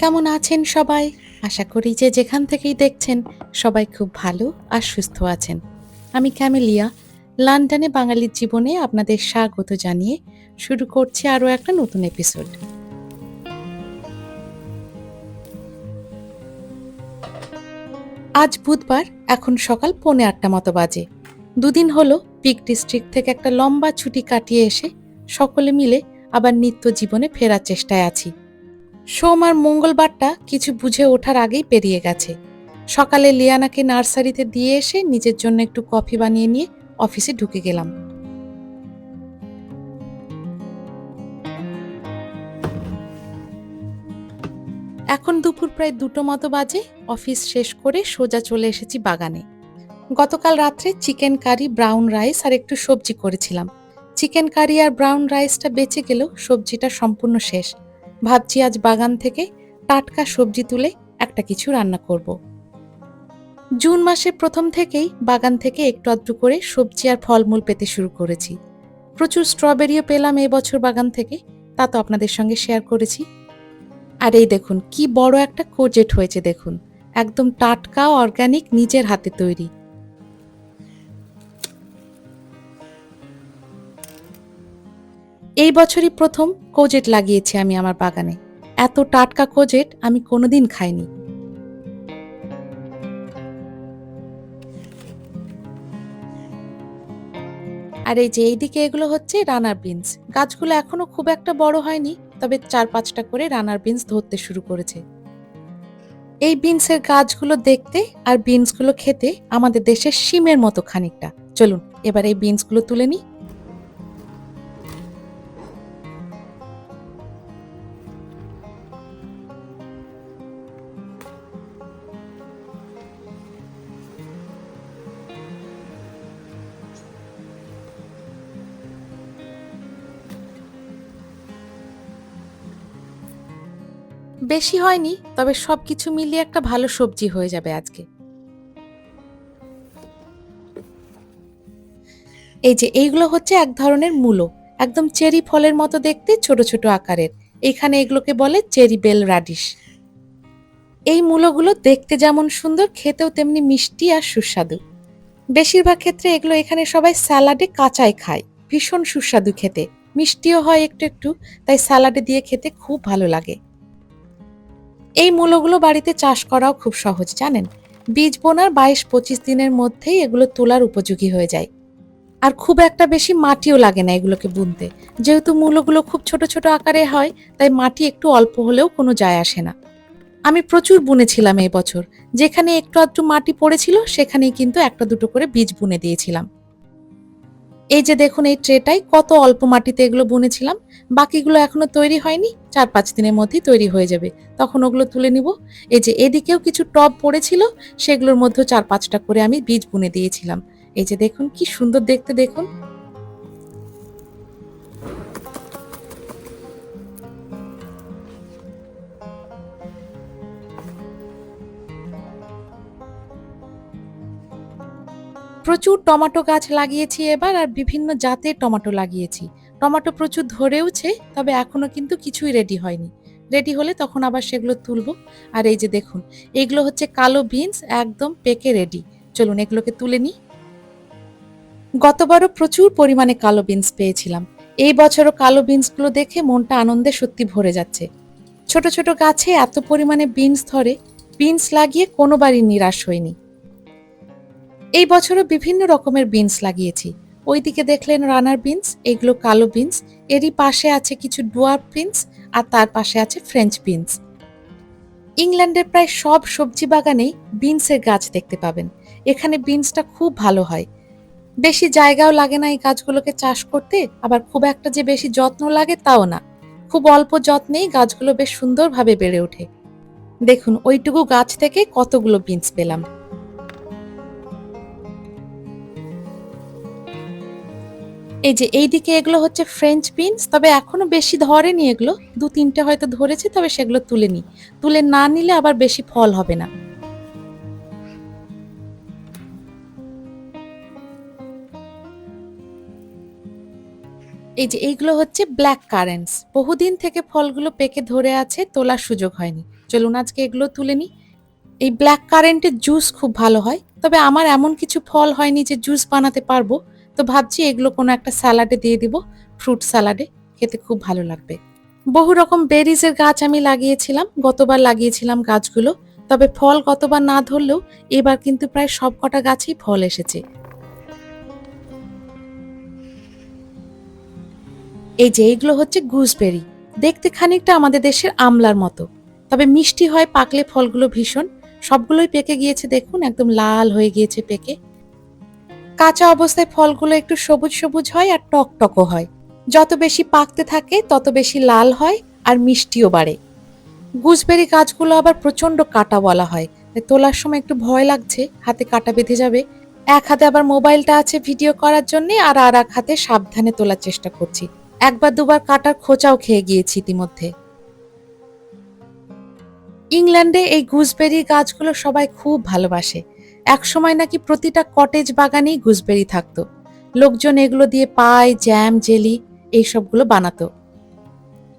কেমন আছেন সবাই? আশা করি যে যেখান থেকেই দেখছেন সবাই খুব ভালো আর সুস্থ আছেন। আমি ক্যামেলিয়া। লন্ডনে বাঙালির জীবনে আপনাদের স্বাগত জানিয়ে শুরু করছি আরও একটা নতুন এপিসোড আজ বুধবার, এখন সকাল পৌনে আটটা মতো বাজে। দুদিন হলো পিক ডিস্ট্রিক্ট থেকে একটা লম্বা ছুটি কাটিয়ে এসে সকলে মিলে আবার নিত্য জীবনে ফেরার চেষ্টায় আছি। সোম আর মঙ্গলবারটা কিছু বুঝে ওঠার আগেই পেরিয়ে গেছে। সকালে লিয়ানাকে নার্সারিতে দিয়ে এসে নিজের জন্য একটু কফি বানিয়ে নিয়ে অফিসে ঢুকে গেলাম। এখন দুপুর প্রায় দুটো মতো বাজে, অফিস শেষ করে সোজা চলে এসেছি বাগানে। গতকাল রাত্রে চিকেন কারি, ব্রাউন রাইস আর একটু সবজি করেছিলাম। চিকেন কারি আর ব্রাউন রাইসটা বেঁচে গেলেও সবজিটা সম্পূর্ণ শেষ। ভাবছি আজ বাগান থেকে টাটকা সবজি তুলে একটা কিছু রান্না করব। জুন মাসের প্রথম থেকেই বাগান থেকে একটু আধটু করে সবজি আর ফলমূল পেতে শুরু করেছি। প্রচুর স্ট্রবেরিও পেলাম এবছর বাগান থেকে, তা তো আপনাদের সঙ্গে শেয়ার করেছি। আর এই দেখুন, কি বড় একটা কোজেট হয়েছে দেখুন। একদম টাটকা অর্গানিক নিজের হাতে তৈরি। এই বছরই প্রথম কোজেট লাগিয়েছি আমি আমার বাগানে। এত টাটকা কোজেট আমি কোনোদিন খাইনি। আর এই যে এইদিকে এগুলো হচ্ছে রানার বিনস। গাছগুলো এখনও খুব একটা বড় হয়নি, তবে চার পাঁচটা করে রানার বিনস ধরতে শুরু করেছে। এই বিনসের গাছগুলো দেখতে আর বিনসগুলো খেতে আমাদের দেশের শিমের মতো খানিকটা। চলুন, এবার এই বিনসগুলো তুলে নিই। বেশি হয়নি, তবে সব কিছু মিলিয়ে একটা ভালো সবজি হয়ে যাবে আজকে। এই যে, এইগুলো হচ্ছে এক ধরনের মূলো। একদম চেরি ফলের মতো দেখতে, ছোট ছোট আকারের। এখানে এগুলোকে বলে চেরি বেল রাডিশ। এই মূলোগুলো দেখতে যেমন সুন্দর, খেতেও তেমনি মিষ্টি আর সুস্বাদু। বেশিরভাগ ক্ষেত্রে এগুলো এখানে সবাই স্যালাডে কাঁচাই খায়। ভীষণ সুস্বাদু খেতে। মিষ্টিও হয় একটু একটু, তাই স্যালাডে দিয়ে খেতে খুব ভালো লাগে। এই মূলগুলো বাড়িতে চাষ করাও খুব সহজ, জানেন? বীজ বোনার বাইশ পঁচিশ দিনের মধ্যেই এগুলো তোলার উপযোগী হয়ে যায়। আর খুব একটা বেশি মাটিও লাগে না এগুলোকে বুনতে। যেহেতু মূলগুলো খুব ছোট ছোট আকারে হয়, তাই মাটি একটু অল্প হলেও কোনো যায় আসে না। আমি প্রচুর বুনেছিলাম এই বছর। যেখানে একটু আধটু মাটি পড়েছিল, সেখানেই কিন্তু একটা দুটো করে বীজ বুনে দিয়েছিলাম। এই যে দেখুন এই ট্রেটাই কত অল্প মাটিতে এগুলো বুনেছিলাম। বাকিগুলো এখনও তৈরি হয়নি, চার পাঁচ দিনের মধ্যেই তৈরি হয়ে যাবে। তখন ওগুলো তুলে নিব। এই যে এদিকেও কিছু টব পড়েছিল, সেগুলোর মধ্যেও চার পাঁচটা করে আমি বীজ বুনে দিয়েছিলাম। এই যে দেখুন, কি সুন্দর দেখতে দেখুন। প্রচুর টমেটো গাছ লাগিয়েছি এবার আর বিভিন্ন জাতের টমেটো লাগিয়েছি। টমেটো প্রচুর ধরেওছে, তবে এখনও কিন্তু কিছুই রেডি হয়নি। রেডি হলে তখন আবার সেগুলো তুলবো। আর এই যে দেখুন, এগুলো হচ্ছে কালো বিনস একদম পেকে রেডি চলুন এগুলোকে তুলে নিই। গতবারও প্রচুর পরিমাণে কালো বিনস পেয়েছিলাম। এই বছরও কালো বিনসগুলো দেখে মনটা আনন্দে সত্যি ভরে যাচ্ছে। ছোট ছোট গাছে এত পরিমাণে বিনস ধরে বিনস লাগিয়ে কোনোবারই নিরাশ হয়নি। এই বছরও বিভিন্ন রকমের বিনস লাগিয়েছি। ওইদিকে দেখলেন রানার বিনস এগুলো কালো বিনস এরই পাশে আছে কিছু ডুয়ার বিনস আর তার পাশে আছে ফ্রেঞ্চ বিনস ইংল্যান্ডের প্রায় সব সবজি বাগানেই বিনসের গাছ দেখতে পাবেন। এখানে বিনসটা খুব ভালো হয়। বেশি জায়গাও লাগে না এই গাছগুলোকে চাষ করতে, আবার খুব একটা যে বেশি যত্ন লাগে তাও না। খুব অল্প যত্নেই গাছগুলো বেশ সুন্দরভাবে বেড়ে ওঠে। দেখুন, ওইটুকু গাছ থেকে কতগুলো বিনস পেলাম। এই যে এইদিকে এগুলো হচ্ছে ফ্রেঞ্চ বিনস তবে এখনও বেশি ধরেনি এগুলো। দু, তিনটে হয়তো ধরেছে, তবে সেগুলো তুলে নি। তুলে না নিলে আবার বেশি ফল হবে না। এই যে এইগুলো হচ্ছে ব্ল্যাক কারেন্টস বহুদিন থেকে ফলগুলো পেকে ধরে আছে, তোলার সুযোগ হয়নি। চলুন আজকে এগুলো তুলে নিই এই ব্ল্যাক কারেন্টের জুস খুব ভালো হয়, তবে আমার এমন কিছু ফল হয়নি যে জুস বানাতে পারব। তো ভাবছি এগুলো কোনো একটা স্যালাডে দিয়ে দিব, ফ্রুট স্যালাডে, খেতে খুব ভালো লাগবে। বহু রকম বেরিজের গাছ আমি লাগিয়েছিলাম, গতবার লাগিয়েছিলাম গাছগুলো, তবে ফল গতবার না ধরলেও এবার কিন্তু প্রায় সব কটা গাছেই ফল এসেছে। এই যে এইগুলো হচ্ছে গুজবেরি দেখতে খানিকটা আমাদের দেশের আমলার মতো। তবে মিষ্টি হয়, পাকলে ফলগুলো ভীষণ, সবগুলোই পেকে গিয়েছে দেখুন, একদম লাল হয়ে গিয়েছে পেকে। কাঁচা অবস্থায় ফলগুলো একটু সবুজ সবুজ হয় আর টক টকও হয়। যত বেশি পাকতে থাকে, তত বেশি লাল হয় আর মিষ্টিও বাড়ে। গুজবেরি গাছগুলো আবার প্রচণ্ড কাটা বলা হয়। তোলার সময় একটু ভয় লাগছে, হাতে কাটা বেঁধে যাবে। এক হাতে আবার মোবাইলটা আছে ভিডিও করার জন্য আর আর এক হাতে সাবধানে তোলার চেষ্টা করছি। একবার দুবার কাটার খোঁচাও খেয়ে গিয়েছি ইতিমধ্যে। ইংল্যান্ডে এই গুজবেরি গাছগুলো সবাই খুব ভালোবাসে। একসময় নাকি প্রতিটা কটেজ বাগানেই গুজবেরি থাকতো। লোকজন এগুলো দিয়ে পায় জ্যাম, জেলি এই সবগুলো বানাতো।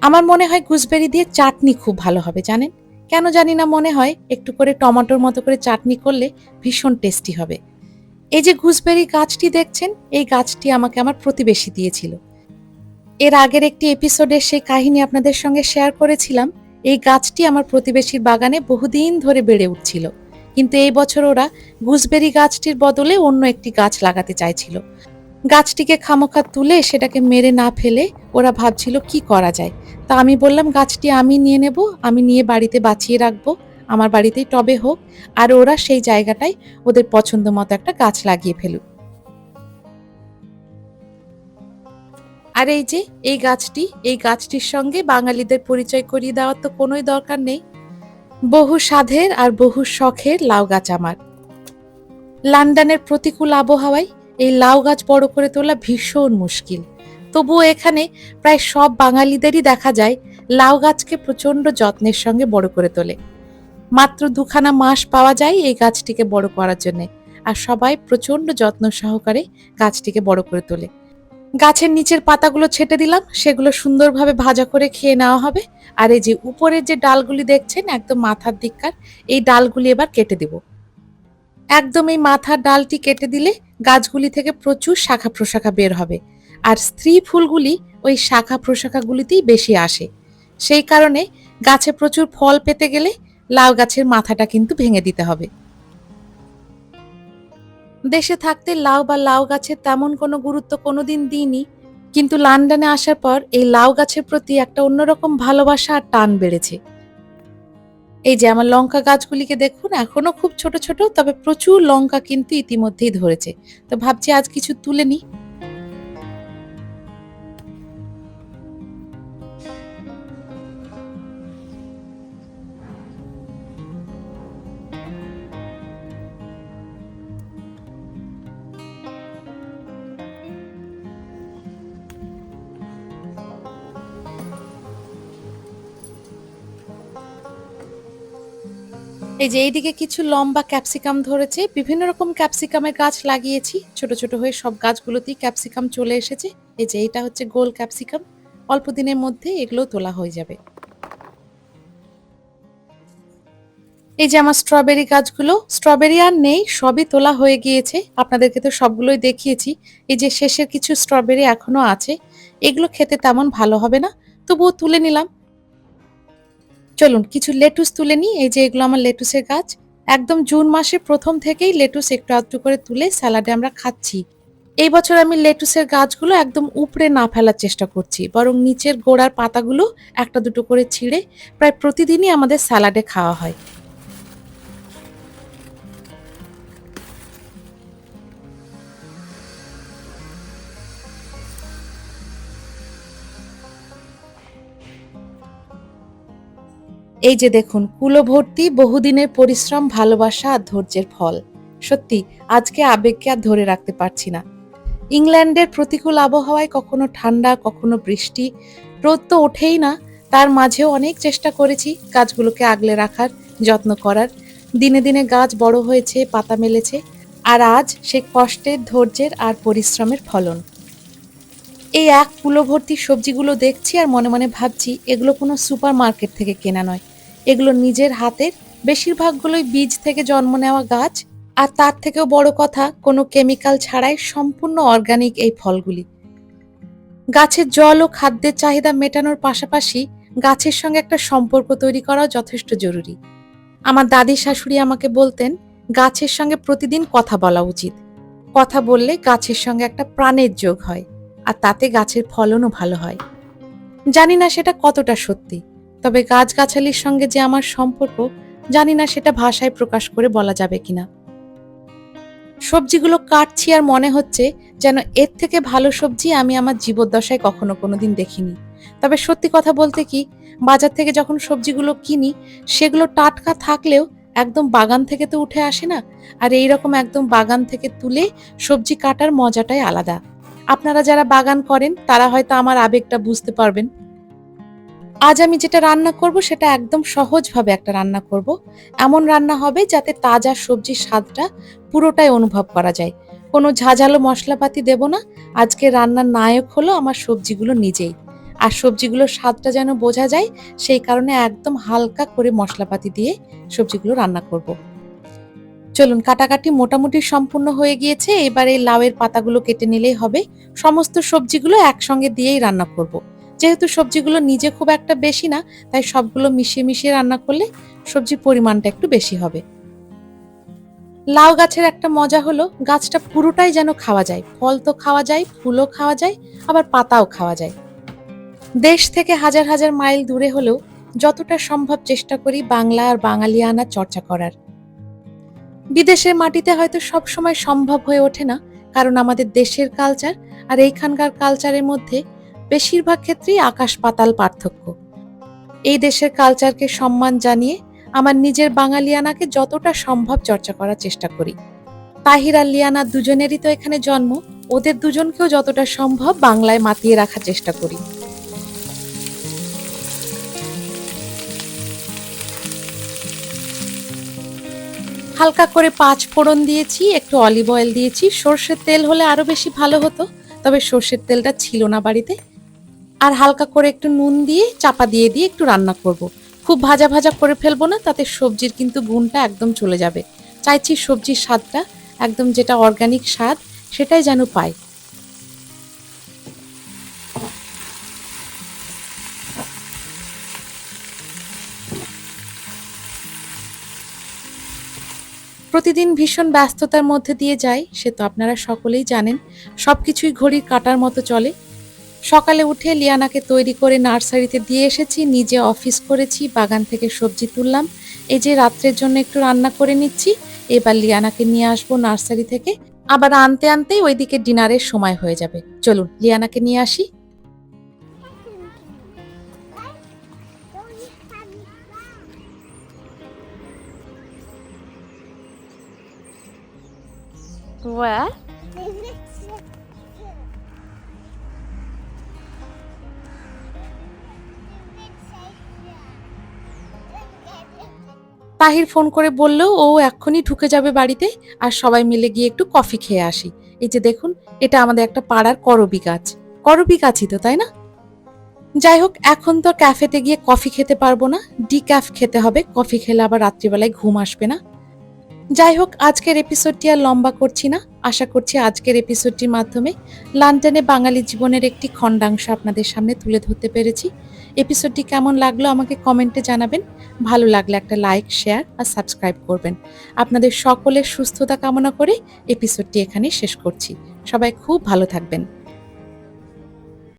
আমার মনে হয় গুজবেরি দিয়ে চাটনি খুব ভালো হবে, জানেন? কেন জানি না মনে হয় একটু করে টমেটোর মতো করে চাটনি করলে ভীষণ টেস্টি হবে। এই যে গুজবেরি গাছটি দেখছেন, এই গাছটি আমাকে আমার প্রতিবেশী দিয়েছিল। এর আগের একটি এপিসোডে সেই কাহিনী আপনাদের সঙ্গে শেয়ার করেছিলাম। এই গাছটি আমার প্রতিবেশীর বাগানে বহুদিন ধরে বেড়ে উঠছিল। কিন্তু এই বছর ওরা গুজবেরি গাছটির বদলে অন্য একটি গাছ লাগাতে চাইছিল। গাছটিকে খামোখা তুলে সেটাকে মেরে না ফেলে ওরা ভাবছিল, কি করা যায়? তা আমি বললাম, গাছটি আমি নিয়ে নেব, আমি নিয়ে বাড়িতে বাঁচিয়ে রাখব, আমার বাড়িতেই টবে হোক। আর ওরা সেই জায়গাটায় ওদের পছন্দ মতো একটা গাছ লাগিয়ে ফেলুক। আর এই যে, এই গাছটি, এই গাছটির সঙ্গে বাঙালিদের পরিচয় করিয়ে দেওয়ার তো কোনোই দরকার নেই। বহু সাধের আর বহু শখের লাউ গাছ আমার। লন্ডনের প্রতিকূল আবহাওয়ায় এই লাউ গাছ বড় করে তোলা ভীষণ মুশকিল। তবুও এখানে প্রায় সব বাঙালিদেরই দেখা যায় লাউ গাছকে প্রচণ্ড যত্নের সঙ্গে বড় করে তোলে। মাত্র দুখানা মাস পাওয়া যায় এই গাছটিকে বড় করার জন্য আর সবাই প্রচণ্ড যত্ন সহকারে গাছটিকে বড় করে তোলে। গাছের নিচের পাতাগুলো ছেটে দিলাম, সেগুলো সুন্দরভাবে ভাজা করে খেয়ে নেওয়া হবে আর এই যে উপরের যে ডালগুলি দেখছেন, একদম মাথার দিককার, এই ডালগুলি এবার কেটে দেব। একদম এই মাথার ডালটি কেটে দিলে গাছগুলি থেকে প্রচুর শাখা প্রশাখা বের হবে। আর স্ত্রী ফুলগুলি ওই শাখা প্রশাখাগুলিতেই বেশি আসে। সেই কারণে গাছে প্রচুর ফল পেতে গেলে লাউ গাছের মাথাটা কিন্তু ভেঙে দিতে হবে। দেশে থাকতে লাউ বা লাউ গাছের তেমন কোনো গুরুত্ব কোনোদিন দিইনি। কিন্তু লন্ডনে আসার পর এই লাউ গাছের প্রতি একটা অন্যরকম ভালোবাসা আর টান বেড়েছে। এই যে আমার লঙ্কা গাছগুলিকে দেখুন, এখনও খুব ছোট ছোট, তবে প্রচুর লঙ্কা কিন্তু ইতিমধ্যেই ধরেছে। তো ভাবছি আজ কিছু তুলে নিই। এই যে এইদিকে কিছু লম্বা ক্যাপসিকাম ধরেছে। বিভিন্ন রকম ক্যাপসিকামের গাছ লাগিয়েছি। ছোট ছোট হয়ে সব গাছগুলোতেই ক্যাপসিকাম চলে এসেছে। এই যে এটা হচ্ছে গোল ক্যাপসিকাম। অল্প দিনের মধ্যে এগুলো তোলা হয়ে যাবে। এই যে আমার স্ট্রবেরি গাছগুলো। স্ট্রবেরি আর নেই, সবই তোলা হয়ে গিয়েছে। আপনাদেরকে তো সবগুলোই দেখিয়েছি। এই যে শেষের কিছু স্ট্রবেরি এখনও আছে। এগুলো খেতে তেমন ভালো হবে না। তবুও তুলে নিলাম। চলুন, কিছু লেটুস তুলে নিই। এই যে এগুলো আমার লেটুসের গাছ। একদম জুন মাসে প্রথম থেকেই লেটুস একটু আধটু করে তুলে স্যালাডে আমরা খাচ্ছি। এই বছর আমি লেটুসের গাছগুলো একদম উপরে না ফেলার চেষ্টা করছি, বরং নিচের গোড়ার পাতাগুলো একটা দুটো করে ছিঁড়ে প্রায় প্রতিদিনই আমাদের স্যালাডে খাওয়া হয়। এই যে দেখুন কুলো ভর্তি বহুদিনের পরিশ্রম, ভালোবাসা আর ধৈর্যের ফল। সত্যি, আজকে আবেগকে আর ধরে রাখতে পারছি না। ইংল্যান্ডের প্রতিকূল আবহাওয়ায় কখনো ঠান্ডা, কখনো বৃষ্টি। রোদ তো ওঠেই না, তার মাঝেও অনেক চেষ্টা করেছি গাছগুলোকে আগলে রাখার, যত্ন করার। দিনে দিনে গাছ বড় হয়েছে, পাতা মেলেছে, আর আজ সে কষ্টের, ধৈর্যের আর পরিশ্রমের ফলন। এই এক কুলো ভর্তি সবজিগুলো দেখছি আর মনে মনে ভাবছি, এগুলো কোনো সুপার মার্কেট থেকে কেনা নয়। এগুলো নিজের হাতের। বেশিরভাগগুলোই বীজ থেকে জন্ম নেওয়া গাছ। আর তার থেকেও বড় কথা, কোনো কেমিক্যাল ছাড়াই সম্পূর্ণ অর্গানিক এই ফলগুলি। গাছের জল ও খাদ্যের চাহিদা মেটানোর পাশাপাশি গাছের সঙ্গে একটা সম্পর্ক তৈরি করাও যথেষ্ট জরুরি। আমার দাদি শাশুড়ি আমাকে বলতেন, গাছের সঙ্গে প্রতিদিন কথা বলা উচিত। কথা বললে গাছের সঙ্গে একটা প্রাণের যোগ হয়, আর তাতে গাছের ফলনও ভালো হয়। জানি না সেটা কতটা সত্যি। তবে গাছগাছালির সঙ্গে যে আমার সম্পর্ক, জানি না সেটা ভাষায় প্রকাশ করে বলা যাবে কিনা। সবজিগুলো কাটছি আর মনে হচ্ছে যেন এর থেকে ভালো সবজি আমি আমার জীবদ্দশায় কখনো কোনোদিন দেখিনি। তবে সত্যি কথা বলতে কি, বাজার থেকে যখন সবজিগুলো কিনি, সেগুলো টাটকা থাকলেও একদম বাগান থেকে তো উঠে আসে না, আর এই রকম একদম বাগান থেকে তুলে সবজি কাটার মজাটাই আলাদা। আপনারা যারা বাগান করেন, তারা হয়তো আমার আবেগটা বুঝতে পারবেন। আজ আমি যেটা রান্না করব সেটা একদম সহজভাবে একটা রান্না করব। এমন রান্না হবে যাতে তাজা সবজির স্বাদটা পুরোটাই অনুভব করা যায়। কোনো ঝাঝালো মশলাপাতি দেব না। আজকে রান্নার নায়ক হলো আমার সবজিগুলো নিজেই। আর সবজিগুলোর স্বাদটা যেন বোঝা যায়, সেই কারণে একদম হালকা করে মশলাপাতি দিয়ে সবজিগুলো রান্না করব। চলুন, কাটাকাটি মোটামুটি সম্পূর্ণ হয়ে গিয়েছে। এবার এই লাউয়ের পাতাগুলো কেটে নিলেই হবে। সমস্ত সবজিগুলো একসঙ্গে দিয়েই রান্না করব। যেহেতু সবজিগুলো নিজে খুব একটা বেশি না, তাই সবগুলো মিশিয়ে মিশিয়ে রান্না করলে সবজির পরিমাণটা একটু বেশি হবে। লাউ গাছের একটা মজা হলো, গাছটা পুরোটাই যেন খাওয়া যায়। ফল তো খাওয়া যায়, ফুলও খাওয়া যায়, আবার পাতাও খাওয়া যায়। দেশ থেকে হাজার হাজার মাইল দূরে হলেও যতটা সম্ভব চেষ্টা করি বাংলা আর বাঙালিয়ানা চর্চা করার। বিদেশের মাটিতে হয়তো সব সময় সম্ভব হয়ে ওঠে না, কারণ আমাদের দেশের কালচার আর এইখানকার কালচারের মধ্যে বেশিরভাগ ক্ষেত্রেই আকাশ পাতাল পার্থক্য। এই দেশের কালচারকে সম্মান জানিয়ে আমার নিজের বাঙালিয়ানাকে যতটা সম্ভব চর্চা করার চেষ্টা করি। তাহির আর লিয়ানা দুজনেরই তো এখানে জন্ম, ওদের দুজনকেও যতটা সম্ভব বাংলায় মাতিয়ে রাখার চেষ্টা করি। হালকা করে পাঁচ ফোড়ন দিয়েছি, একটু অলিভ অয়েল দিয়েছি, সর্ষের তেল হলে আরও বেশি ভালো হতো, তবে সর্ষের তেলটা ছিল না বাড়িতে। আর হালকা করে একটু নুন দিয়ে, চাপা দিয়ে দিয়ে একটু রান্না করব। খুব ভাজা ভাজা করে ফেলব না, তাতে সবজির কিন্তু গুণটা একদম চলে যাবে। চাইছি সবজির স্বাদটা, একদম যেটা অর্গানিক স্বাদ, সেটাই যেন পাই। প্রতিদিন ভীষণ ব্যস্ততার মধ্যে দিয়ে যাই, সে তো আপনারা সকলেই জানেন। সবকিছুই ঘড়ির কাটার মতো চলে। সকালে উঠে লিয়ানাকে তৈরি করে নার্সারিতে দিয়ে এসেছি, নিজে অফিস করেছি, বাগান থেকে সবজি তুললাম। এই যে রাত্রের জন্য একটু রান্না করে নিচ্ছি, এবার লিয়ানাকে নিয়ে আসব নার্সারি থেকে। আবার আনতে আনতেই ওইদিকে ডিনারের সময় হয়ে যাবে। চলুন, লিয়ানাকে নিয়ে আসি। Where? তাহির ফোন করে বললেও ও এক্ষুনি ঢুকে যাবে বাড়িতে আর সবাই মিলে গিয়ে একটু কফি খেয়ে আসি। এই যে দেখুন, এটা আমাদের একটা পাড়ার করবি গাছ। করবি গাছই তো, তাই না? যাই হোক, এখন তো ক্যাফেতে গিয়ে কফি খেতে পারব না। ডি ক্যাফ খেতে হবে, কফি খেলে আবার রাত্রিবেলায় ঘুম আসবে না। যাই হোক, আজকের এপিসোডটি আর লম্বা করছি না। আশা করছি আজকের এপিসোডটির মাধ্যমে লন্ডনে বাঙালি জীবনের একটি খণ্ডাংশ আপনাদের সামনে তুলে ধরতে পেরেছি। এপিসোডটি কেমন লাগল আমাকে কমেন্টে জানাবেন। ভালো লাগলে একটা লাইক শেয়ার আর সাবস্ক্রাইব করবেন। আপনাদের সকলের সুস্থতা কামনা করে এপিসোডটি এখানেই শেষ করছি। সবাই খুব ভালো থাকবেন।